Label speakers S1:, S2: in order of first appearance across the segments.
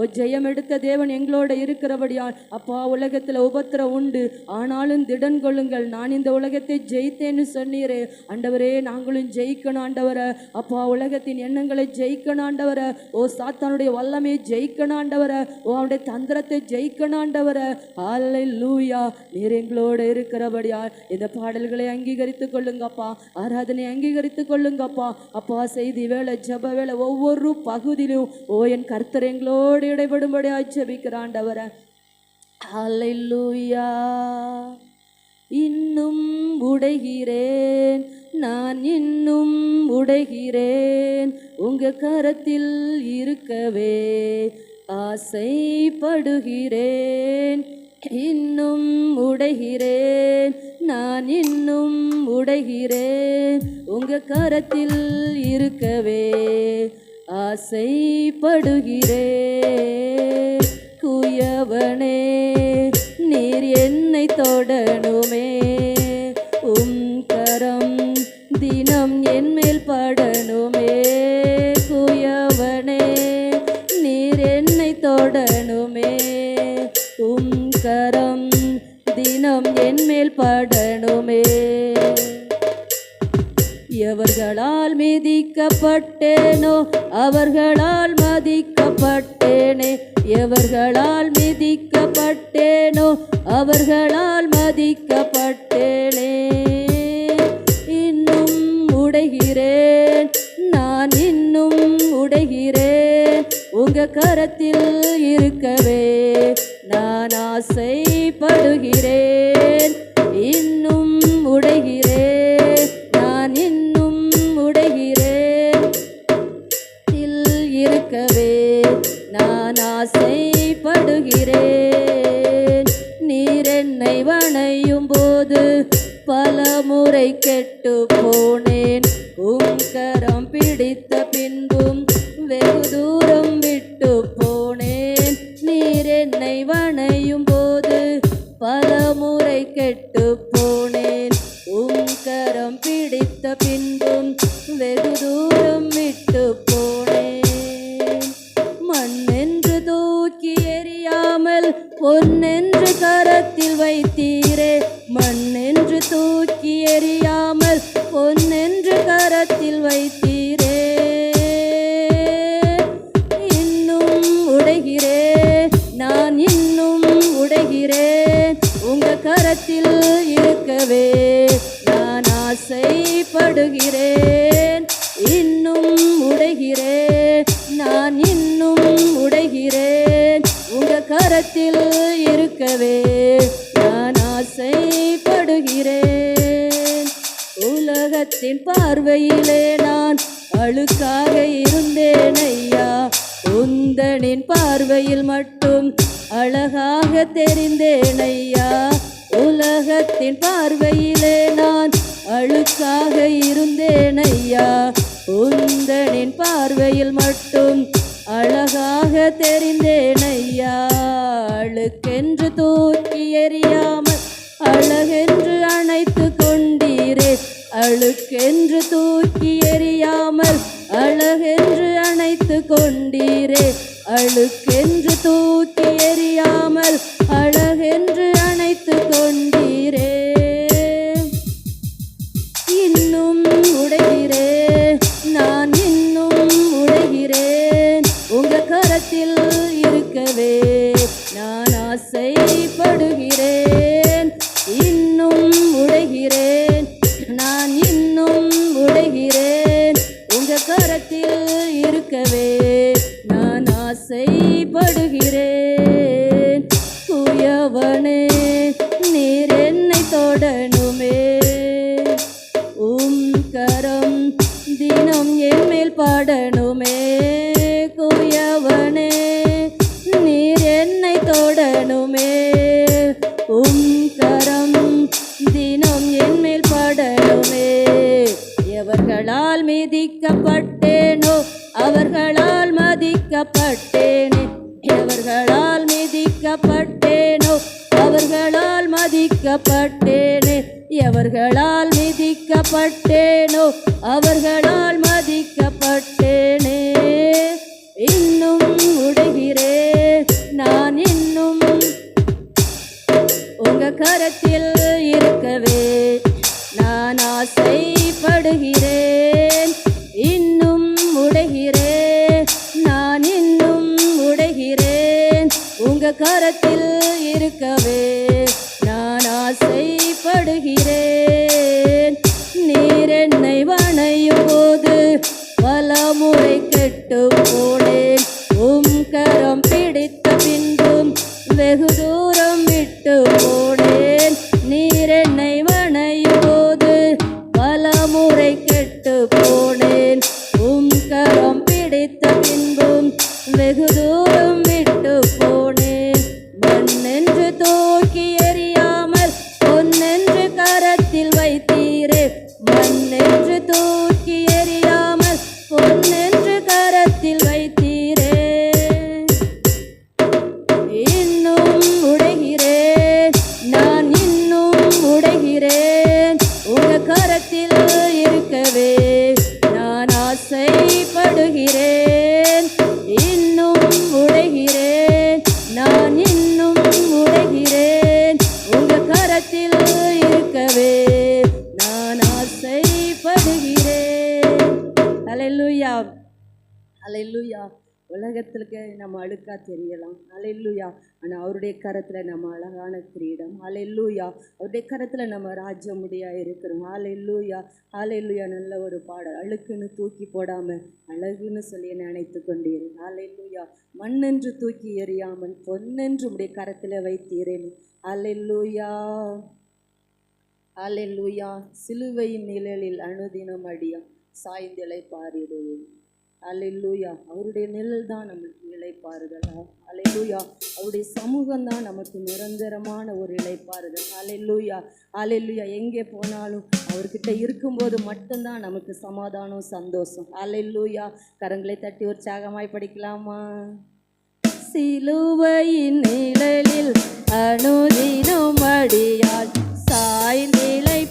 S1: ஓ ஜெயம் எடுத்த தேவன் எங்களோட இருக்கிறபடியால் அப்பா உலகத்தில் உபத்திரம் உண்டு. ஆனாலும் திடன் கொள்ளுங்கள். நான் இந்த உலகத்தை ஜெயித்தேன்னு சொன்னீரே. ஆண்டவரே நாங்களும் ஜெயிக்கணும் ஆண்டவரை. அப்பா உலகத்தின் எண்ணங்களை ஜெயிக்கணும் ஆண்டவரை. ஓ சாத்தானுடைய வல்லமையை ஜெயிக்கணும் ஆண்டவரை. ஓ அவனுடைய தந்திரத்தை ஜெயிக்கணும் ஆண்டவரை. லூயா நீர் எங்களோட இருக்கிறபடியால் இந்த பாடல்களை அங்கீகரித்துக் கொள்ளுங்கப்பா. ஆராதனை அங்கீகரித்துக் கொள்ளுங்கப்பா. அப்பா செய்தி வேலை ஜப வேலை ஒவ்வொரு பகுதியிலும் ஓ என் கர்த்தர் எங்களோடு இடைபடும்படி ஜெபிக்கிறாண்டவரை அலையூயா இன்னும் உடைகிறேன். நான் இன்னும் உடைகிறேன். உங்க கரத்தில் இருக்கவே ஆசைப்படுகிறேன். இன்னும் உடைகிறேன். நான் இன்னும் உடைகிறேன். உங்க கரத்தில் இருக்கவே ஆசைப்படுகிறே குயவனே நீர் என்னை தொடணுமே. உம் கரம் தினம் என் மேல் படணுமே. குயவனே நீர் என்னை தொடணுமே. உம் கரம் தினம் என் மேல் படணுமே எவர்களால் மிதிக்கப்பட்டேனோ அவர்களால் மதிக்கப்பட்டேனே. எவர்களால் மிதிக்கப்பட்டேனோ அவர்களால் மதிக்கப்பட்டேனே. இன்னும் உடைகிறேன் நான் இன்னும் உடைகிறேன். உங்க கரத்தில் இருக்கவே நான் ஆசைப்படுகிறேன். முறை கெட்டு போனேன் உங்கரம் பிடித்த பின்பும் வெகு கரத்தில் இருக்கவே நான் ஆசைப்படுகிறேன். உலகத்தின் பார்வையிலே நான் அழுக்காக இருந்தேன் ஐயா. உந்தனின் பார்வையில் மட்டும் அழகாக தெரிந்தேன் ஐயா. உலகத்தின் பார்வையிலே நான் அழுக்காக இருந்தேன் ஐயா. உந்தனின் பார்வையில் மட்டும் அழகாக தெரிந்தேன் ஐயா. அழுக்கென்று தூக்கி எறியாமல் அழகென்று அணைத்து கொண்டீரே. அழுக்கென்று தூக்கி எறியாமல் அழகென்று அணைத்து கொண்டீரே. அழுக்கென்று தூக்கி எறிய மேல் பாடணுமே குயவனே நீர் என்னை தொடணுமே. உம் கரம் தினம் என் மேல் பாடணுமே. எவர்களால் மிதிக்கப்பட்டேனோ அவர்களால் மதிக்கப்பட்டேனே. எவர்களால் மிதிக்கப்பட்டேனோ அவர்களால் மதிக்கப்பட்டேனே. எவர்களால் மிதிக்கப்பட்டேனோ அவர்களால் அழுக்காக தெரியலாம். அலையிலுயா ஆனால் அவருடைய கரத்தில் நம்ம அழகான கிரீடம். அலையிலுயா அவருடைய கரத்தில் நம்ம ராஜ்யமுடியாக இருக்கிறோம். அலையிலுயா அலையிலுயா நல்ல ஒரு பாடல். அழுக்குன்னு தூக்கி போடாமல் அழகுன்னு சொல்லி நினைத்து கொண்டீர். அலையிலுயா மண்ணென்று தூக்கி எறியாமல் பொன்னென்று உடைய கரத்தில் வைத்தீரேன். அலையிலுயா அலையிலுயா சிலுவையின் நிழலில் அணுதினம் அடியா சாய்ந்திலை பாரிடுவேன். அலையிலூயா. அவருடைய நிழல் தான் நம்மளுக்கு இழைப்பாறுதல் அலையிலூயா. அவருடைய சமூகம் தான் நமக்கு நிரந்தரமான ஒரு இழைப்பாறுதல் அலையிலூயா. அலையிலூயா. எங்கே போனாலும் அவர்கிட்ட இருக்கும்போது மட்டும்தான் நமக்கு சமாதானம் சந்தோஷம். அலையிலூயா. கரங்களை தட்டி ஒரு சாகமாய் படிக்கலாமா? சிலுவையின் நிழலில் அனுதினம் அடியால் சாய் நிலை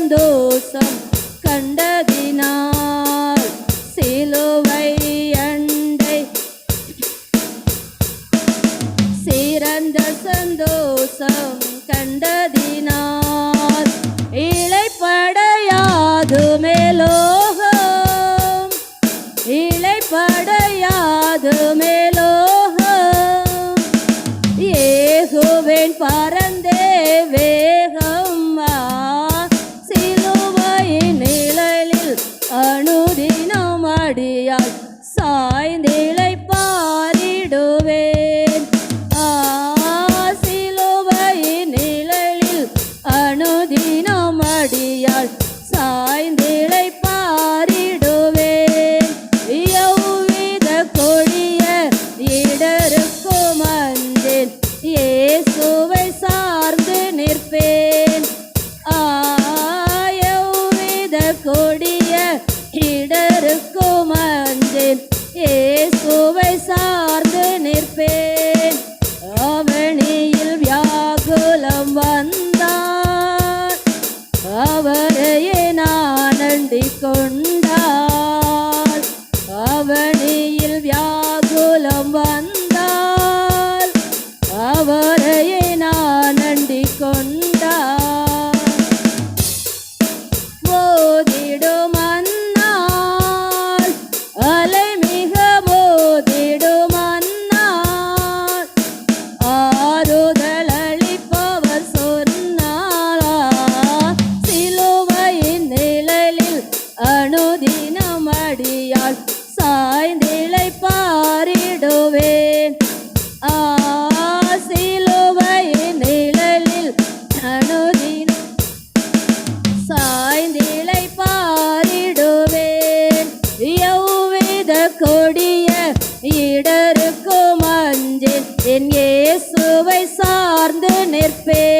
S1: 感うさ நெஞ்சேன் என் இயேசுவை சார்ந்து நிற்பேன்.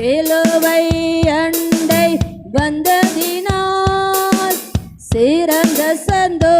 S1: சிலுவை அண்டை வந்ததினால் சிறந்த சந்தோ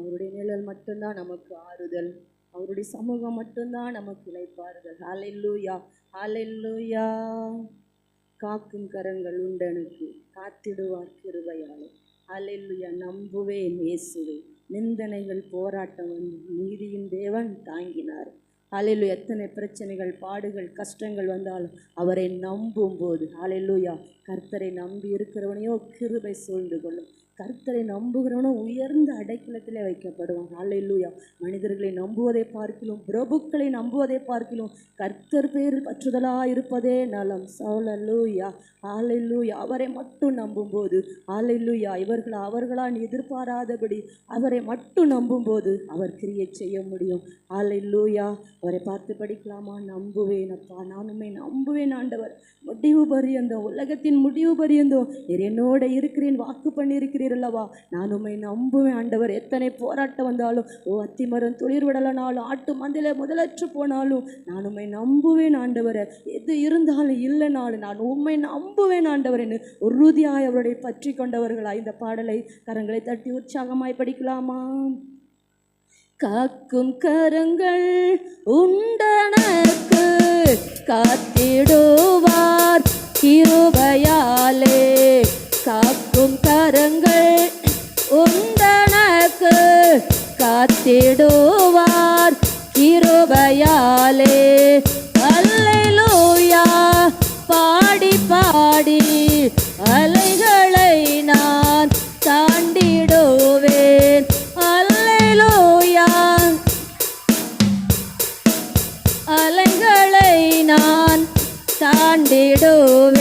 S1: அவருடைய நிழல் மட்டும்தான் நமக்கு ஆறுதல். அவருடைய சமூகம் மட்டும்தான் நமக்கு இழைப்பார்கள் அல்லேலூயா அல்லேலூயா காக்கும் கரங்கள் உண்டனுக்கு காத்திடுவார் கிருபையாலே. அல்லேலூயா நம்புவேன் இயேசுவே. நிந்தனைகள் போராட்டம் வந்து நீதியின் தேவன் தாங்கினார். அலையிலு எத்தனை பிரச்சனைகள் பாடுகள் கஷ்டங்கள் வந்தாலும் அவரை நம்பும் போது அலையிலுயா கர்த்தரை நம்பி இருக்கிறவனையோ கிருபை சூழ்ந்து கொள்ளும். கர்த்தரை நம்புகிறவனும் உயர்ந்த அடைக்கலத்தில் வைக்கப்படுவான். அல்லேலூயா மனிதர்களை நம்புவதை பார்க்கிலும் பிரபுக்களை நம்புவதை பார்க்கிலும் கர்த்தர் பேர் பற்றுதலாக இருப்பதே நலம். சௌலல்லூயா ஆலையில்லூயா அவரை மட்டும் நம்பும்போது ஆலையில்லூயா இவர்கள் அவர்களால் எதிர்பாராதபடி அவரை மட்டும் நம்பும்போது அவர் கிரியை செய்ய முடியும். ஆலையில்லூயா அவரை பார்த்து படிக்கலாமா? நம்புவேன் அப்பா. நானுமே நம்புவேன் ஆண்டவர். முடிவு பரியந்தோம் உலகத்தின் முடிவு பரியந்தோம் என்னோட இருக்கிறேன் வாக்கு பண்ணியிருக்கிறேன். அல்லவா நான் உண்மை நம்புவேன் ஆண்டவர். எத்தனை போராட்டம் வந்தாலும் ஓ அத்திமரம் துளிர் விடலனாலும் ஆட்டு மந்தில முதலற்று போனாலும் நான் உண்மை நம்புவேன் ஆண்டவரை. எது இருந்தாலும் இல்லைனாலும் நான் உண்மை நம்புவேன் ஆண்டவர் என்று உறுதியாய் அவருடைய பற்றி கொண்டவர்களாய் இந்த பாடலை கரங்களை தட்டி உற்சாகமாய் படிக்கலாமா? காக்கும் கரங்கள் உண்டனக்கு காத்திடுவார் கிருபையாலே. காக்கும் கரங்கள் உந்தனக்கு காத்திடுவார் கிருபையாலே. அல்லேலூயா. பாடி பாடி அலைகளை நான் தாண்டிடுவேன். அல்லேலூயா. அலைகளை நான் தாண்டிடுவேன்.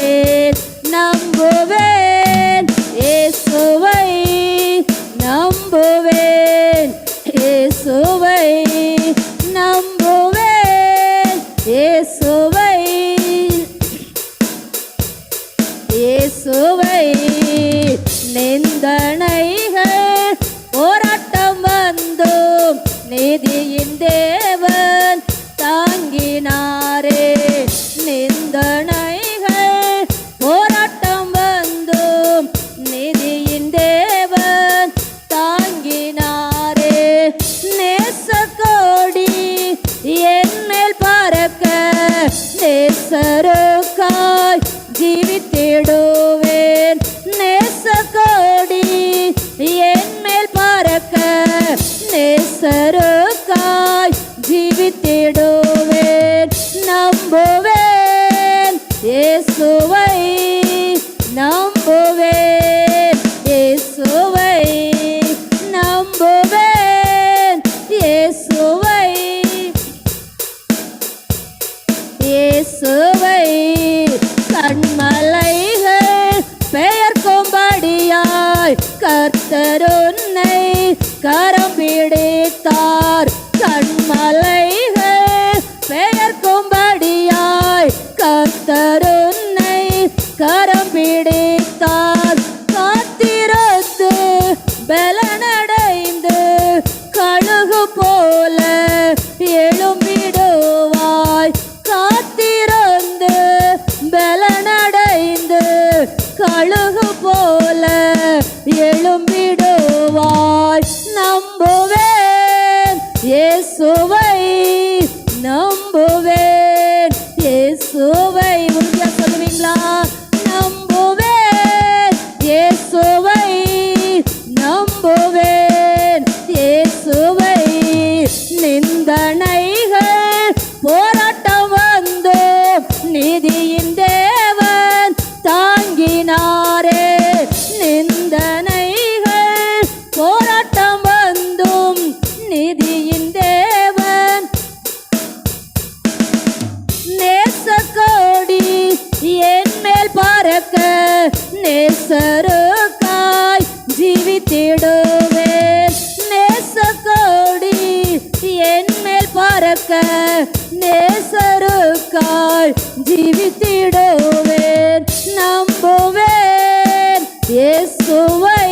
S1: கருத்தாய் ஜீவித்திடுவேன் நம்புவேன். இயேசுவை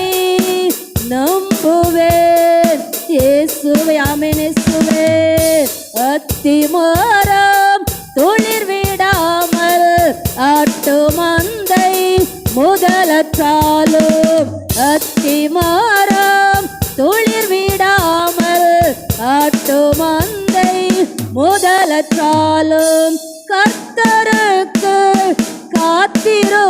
S1: நம்புவேன். இயேசுவை அமினேசுவே அத்திமாரம் துளிர் விடாமல் ஆட்டு மந்தை முதலற்றாலும் அத்திமாரம் துளிர் விடாமல் ஆட்டு மந்தை முதல் கற்றாலும் கர்த்தருக்கு காத்திருப்போர்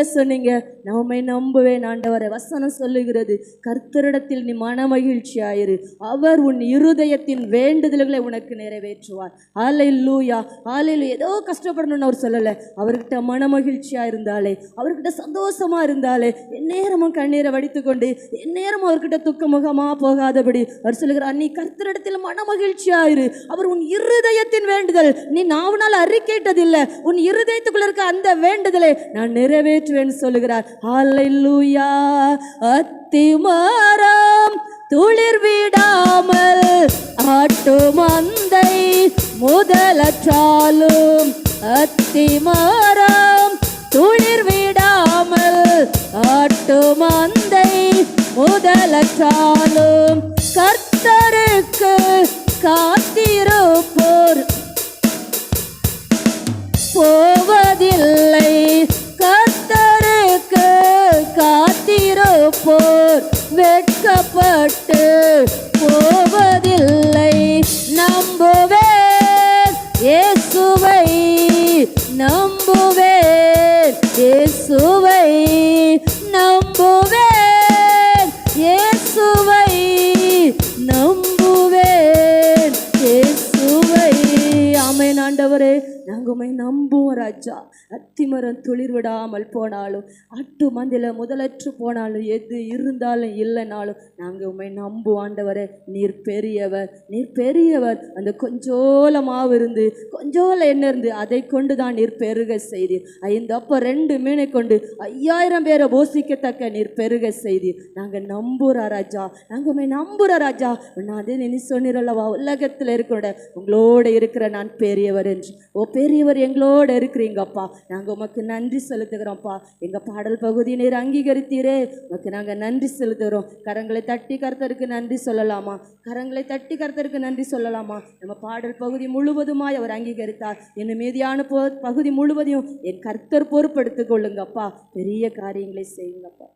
S1: பேர் சொன்னீங்க. நம்மை உம்மை நம்புவேன் ஆண்டவரை வசனம் சொல்லுகிறது கர்த்தரிடத்தில் நீ மனமகிழ்ச்சியாயிரு. அவர் உன் இருதயத்தின் வேண்டுதல்களை உனக்கு நிறைவேற்றுவார். ஆலை லூயா ஆலையில் ஏதோ கஷ்டப்படணும்னு அவர் சொல்லலை. அவர்கிட்ட மனமகிழ்ச்சியா இருந்தாலே அவர்கிட்ட சந்தோஷமா இருந்தாலே எந்நேரமும் கண்ணீரை வடித்துக்கொண்டு எந்நேரமும் அவர்கிட்ட துக்க முகமா போகாதபடி அவர் சொல்லுகிறார் நீ கர்த்தரிடத்தில் மனமகிழ்ச்சியாயிரு. அவர் உன் இருதயத்தின் வேண்டுதல். நீ நாவனால் அறிக்கையிட்டதில்லை. உன் இருதயத்துக்குள்ள இருக்க அந்த வேண்டுதலை நான் நிறைவேற்றுவேன் சொல்லுகிறார். ஹalleluya. அத்திமரம் துளிர் விடாமல் ஆட்டு மந்தை முதலற்றாலும். அத்திமரம் துளிர் விடாமல் ஆட்டு மந்தை முதலற்றாலும். கர்த்தருக்கு கா விடாமல் போனாலும் அட்டு மந்தில முதலற்று போனாலும் எது இருந்தாலும் இல்லைனாலும் நாங்கள் உண்மை நம்புவோம் ஆண்டவரே நீர் பெரியவர் நீர் பெரியவர். அந்த கொஞ்சோல மாவு இருந்து கொஞ்சோல என்ன இருந்து அதை கொண்டு தான் நீர் பெருக செய்தீர். ஐந்து அப்போ ரெண்டு மீனை கொண்டு ஐயாயிரம் பேரை போசிக்கத்தக்க நீர் பெருக செய்தீர். நாங்கள் நம்புகிற ராஜா நாங்கள் உண்மை நம்புற ராஜா. நான் அதே நீ சொன்னீரல்லவா உலகத்தில் இருக்கிறோட உங்களோட இருக்கிற நான் பெரியவர் என்று. ஓ பெரியவர் எங்களோட இருக்கிறீங்கப்பா நாங்கள் உமக்கு நன்றி செலுத்துகிறோம்ப்பா. எங்கள் பாடல் பகுதி நீர் அங்கீகரித்தீரே. உனக்கு நாங்கள் நன்றி செலுத்துகிறோம். கரங்களை தட்டி கருத்தருக்கு நன்றி சொல்லலாமா? கரங்களை தட்டி கருத்தருக்கு நன்றி சொல்லலாமா? நம்ம பாடல் பகுதி முழுவதுமாய் அவர் அங்கீகரித்தார். இன்னும் மீதியான போ பகுதி முழுவதையும் என் கர்த்தர் பொறுப்படுத்திக் கொள்ளுங்கப்பா. பெரிய காரியங்களை செய்யுங்கப்பா.